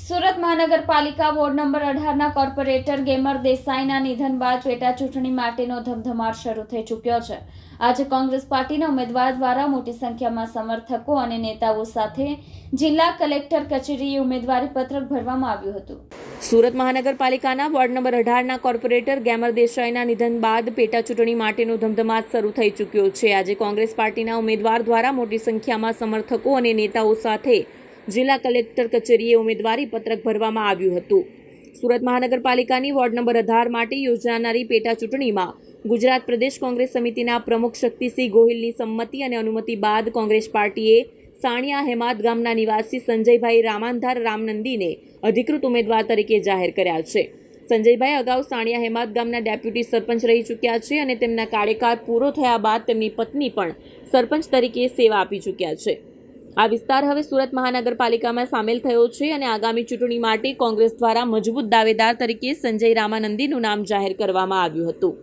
સુરત મહાનગરપાલિકા ward number અઢારના corporator gamer દેસાઈના નિધન બાદ પેટા ચૂંટણી માટેનો ધમધમાટ શરૂ થઈ ચૂક્યો છે. આજે કોંગ્રેસ પાર્ટીના ઉમેદવાર દ્વારા મોટી સંખ્યામાં સમર્થકો અને નેતાઓ સાથે જિલ્લા કલેક્ટર કચેરીએ ઉમેદવારી પત્રક ભરવામાં આવ્યું હતું. સુરત મહાનગરપાલિકાના વોર્ડ નંબર અઢારના કોર્પોરેટર ગેમર દેસાઈના નિધન બાદ પેટા ચૂંટણી માટેનો ધમધમાટ શરૂ થઈ ચૂક્યો છે. આજે કોંગ્રેસ પાર્ટીના ઉમેદવાર દ્વારા મોટી સંખ્યામાં સમર્થકો અને નેતાઓ સાથે જિલ્લા કલેક્ટર કચેરીએ ઉમેદવારી પત્રક ભરવામાં આવ્યું હતું. સુરત મહાનગરપાલિકાની વોર્ડ નંબર અઢાર માટે યોજાનારી પેટા ચૂંટણીમાં ગુજરાત પ્રદેશ કોંગ્રેસ સમિતિના પ્રમુખ શક્તિસિંહ ગોહિલની સંમતિ અને અનુમતિ બાદ કોંગ્રેસ પાર્ટીએ સાણિયા હેમાદ ગામના નિવાસી સંજયભાઈ રામાંધાર રામનંદીને અધિકૃત ઉમેદવાર તરીકે જાહેર કર્યા છે. સંજયભાઈ અગાઉ સાણિયા હેમાદ ગામના ડેપ્યુટી સરપંચ રહી ચૂક્યા છે અને તેમના કાર્યકાળ પૂરો થયા બાદ તેમની પત્ની પણ સરપંચ તરીકે સેવા આપી ચૂક્યા છે. આ વિસ્તાર હવે સુરત મહાનગરપાલિકામાં સામેલ થયો છે અને આગામી ચૂંટણી માટે કોંગ્રેસ દ્વારા મજબૂત દાવેદાર તરીકે સંજય રામાનંદીનું નામ જાહેર કરવામાં આવ્યું હતું.